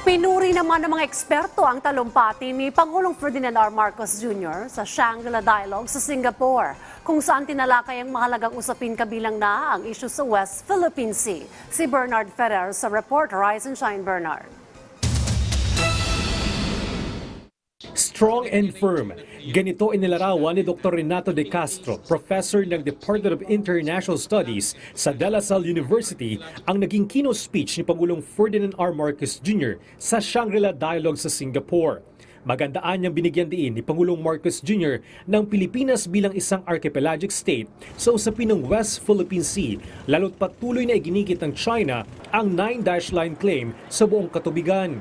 Pinuri naman ng mga eksperto ang talumpati ni Pangulong Ferdinand R. Marcos Jr. sa Shangri-La Dialogue sa Singapore, kung saan tinalakay ang mahalagang usapin kabilang na ang isyu sa West Philippine Sea. Si Bernard Ferrer sa report Rise and Shine Bernard. Strong and firm. Ganito inilarawan ni Dr. Renato De Castro, professor ng Department of International Studies sa De La Salle University, ang naging keynote speech ni Pangulong Ferdinand R. Marcos Jr. sa Shangri-La Dialogue sa Singapore. Magandaan niyang binigyan diin ni Pangulong Marcos Jr. ng Pilipinas bilang isang archipelagic state sa usapin ng West Philippine Sea, lalo't patuloy na iginigit ng China ang Nine Dash Line claim sa buong katubigan.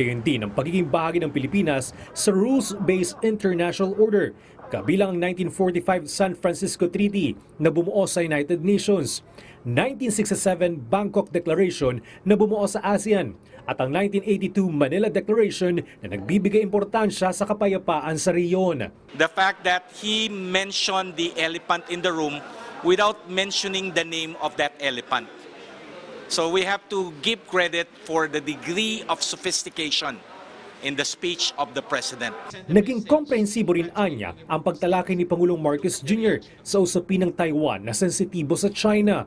Gayon din ang pagiging bahagi ng Pilipinas sa Rules-Based International Order, kabilang ang 1945 San Francisco Treaty na bumuo sa United Nations, 1967 Bangkok Declaration na bumuo sa ASEAN, at ang 1982 Manila Declaration na nagbibigay importansya sa kapayapaan sa riyon. the fact that he mentioned the elephant in the room without mentioning the name of that elephant. So we have to give credit for the degree of sophistication in the speech of the president. Naging komprehensibo rin anya ang pagtalakay ni Pangulong Marcos Jr. sa usapin ng Taiwan na sensitibo sa China.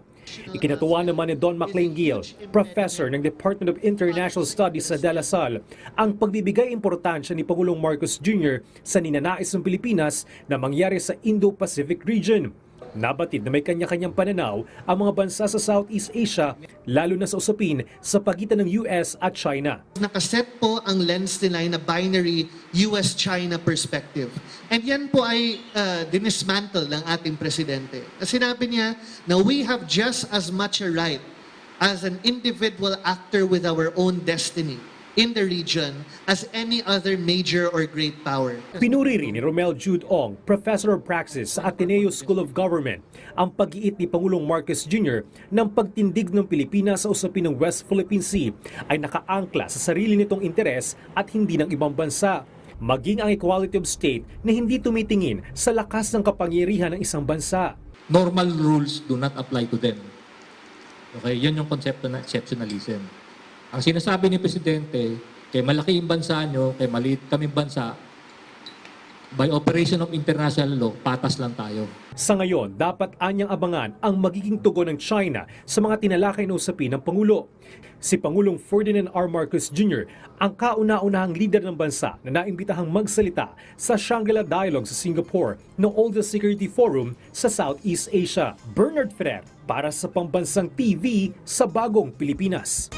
Ikinatuwa naman ni Don McLean Gill, professor ng Department of International Studies sa De La Salle, ang pagbibigay importansya ni Pangulong Marcos Jr. sa ninanais ng Pilipinas na mangyari sa Indo-Pacific region. Nabatid na may kanya-kanyang pananaw ang mga bansa sa Southeast Asia, lalo na sa usapin sa pagitan ng US at China. nakaset po ang lens nila na binary US-China perspective. And yan po ay uh, dinismantle ng ating presidente. Sinabi niya na we have just as much a right as an individual actor with our own destiny in the region as any other major or great power. Pinuri rin ni Romel Jude Ong, Professor of Praxis sa Ateneo School of Government, ang pag-iit ni Pangulong Marcos Jr. ng pagtindig ng Pilipinas sa usapin ng West Philippine Sea ay nakaangkla sa sarili nitong interes at hindi ng ibang bansa. Maging ang equality of state na hindi tumitingin sa lakas ng kapangyarihan ng isang bansa. normal rules do not apply to them. Okay, yan yung konsepto ng exceptionalism. Ang sinasabi ni Presidente, kay malaki yung bansa nyo, kay maliit kaming bansa, by operation of international law, patas lang tayo. Sa ngayon, dapat anyang abangan ang magiging tugon ng China sa mga tinalakay na usapin ng Pangulo. Si Pangulong Ferdinand R. Marcos Jr. ang kauna-unahang leader ng bansa na naimbitahang magsalita sa Shangri-La Dialogue sa Singapore ng Oldest Security Forum sa Southeast Asia. Bernard Ferrer para sa Pambansang TV sa Bagong Pilipinas.